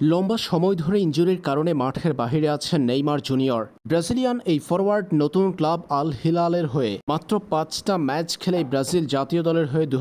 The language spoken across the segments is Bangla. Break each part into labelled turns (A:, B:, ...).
A: লম্বা সময় ধরে ইঞ্জুরির কারণে মাঠের বাহিরে আছেন নেইমার জুনিয়র। ব্রাজিলিয়ান এই ফরওয়ার্ড নতুন ক্লাব আল হিলালের হয়ে মাত্র পাঁচটা ম্যাচ খেলেই ব্রাজিল জাতীয় দলের হয়ে দু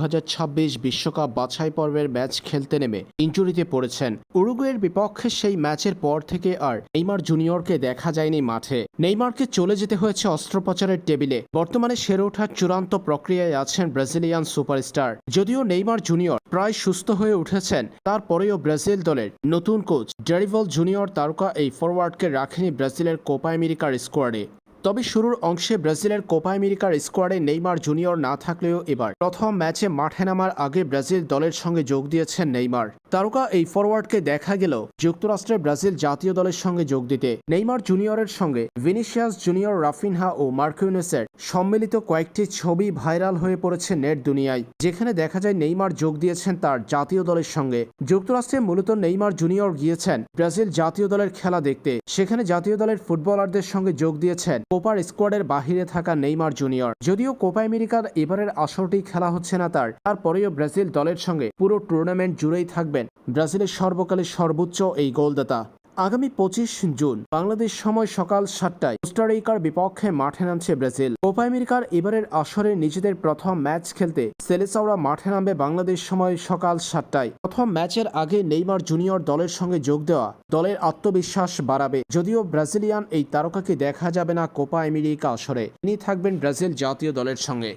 A: বিশ্বকাপ বাছাই পর্বের ম্যাচ খেলতে নেমে ইঞ্জুরিতে পড়েছেন। উরুগুয়ের বিপক্ষে সেই ম্যাচের পর থেকে আর নেইমার জুনিয়রকে দেখা যায়নি মাঠে। নেইমারকে চলে যেতে হয়েছে অস্ত্রোপচারের টেবিলে। বর্তমানে সেরে ওঠার চূড়ান্ত প্রক্রিয়ায় আছেন ব্রাজিলিয়ান সুপারস্টার। যদিও নেইমার জুনিয়র প্রায় সুস্থ হয়ে উঠেছেন, তারপরেও ব্রাজিল দলের নতুন কোচ ডেরিভল জুনিয়র তারকা এই ফরওয়ার্ডকে রাখেনি ব্রাজিলের কোপা আমেরিকার স্কোয়াডে। তবে শুরুর অংশে ব্রাজিলের কোপা আমেরিকার স্কোয়াডে নেইমার জুনিয়র না থাকলেও এবার প্রথম ম্যাচে মাঠে নামার আগে ব্রাজিল দলের সঙ্গে যোগ দিয়েছেন নেইমার। তারকা এই ফরওয়ার্ডকে দেখা গেল যুক্তরাষ্ট্রের ব্রাজিল জাতীয় দলের সঙ্গে যোগ দিতে। নেইমার জুনিয়রের সঙ্গে ভিনিসিয়াস জুনিয়র রাফিনহা ও মার্কিউনেসের সম্মিলিত কয়েকটি ছবি ভাইরাল হয়ে পড়েছে নেট দুনিয়ায়, যেখানে দেখা যায় নেইমার যোগ দিয়েছেন তার জাতীয় দলের সঙ্গে। যুক্তরাষ্ট্রে মূলত নেইমার জুনিয়র গিয়েছেন ব্রাজিল জাতীয় দলের খেলা দেখতে, সেখানে জাতীয় দলের ফুটবলারদের সঙ্গে যোগ দিয়েছেন কোপার স্কোয়াডের বাহিরে থাকা নেইমার জুনিয়র। যদিও কোপা আমেরিকার এবারের আসরটি খেলা হচ্ছে না তার, তারপরেও ব্রাজিল দলের সঙ্গে পুরো টুর্নামেন্ট জুড়েই থাকবেন ব্রাজিলের সর্বকালের সর্বোচ্চ এই গোলদাতা। আগামী পঁচিশ জুন বাংলাদেশ সময় সকাল সাতটায় কোস্টারিকার বিপক্ষে মাঠে নামছে ব্রাজিল। কোপা আমেরিকার এবারের আসরে নিজেদের প্রথম ম্যাচ খেলতে সেলেসাওরা মাঠে নামবে বাংলাদেশ সময় সকাল সাতটায়। প্রথম ম্যাচের আগে নেইমার জুনিয়র দলের সঙ্গে যোগ দেওয়া দলের আত্মবিশ্বাস বাড়াবে। যদিও ব্রাজিলিয়ান এই তারকাকে দেখা যাবে না কোপা আমেরিকা আসরে। তিনি থাকবেন ব্রাজিল জাতীয় দলের সঙ্গে।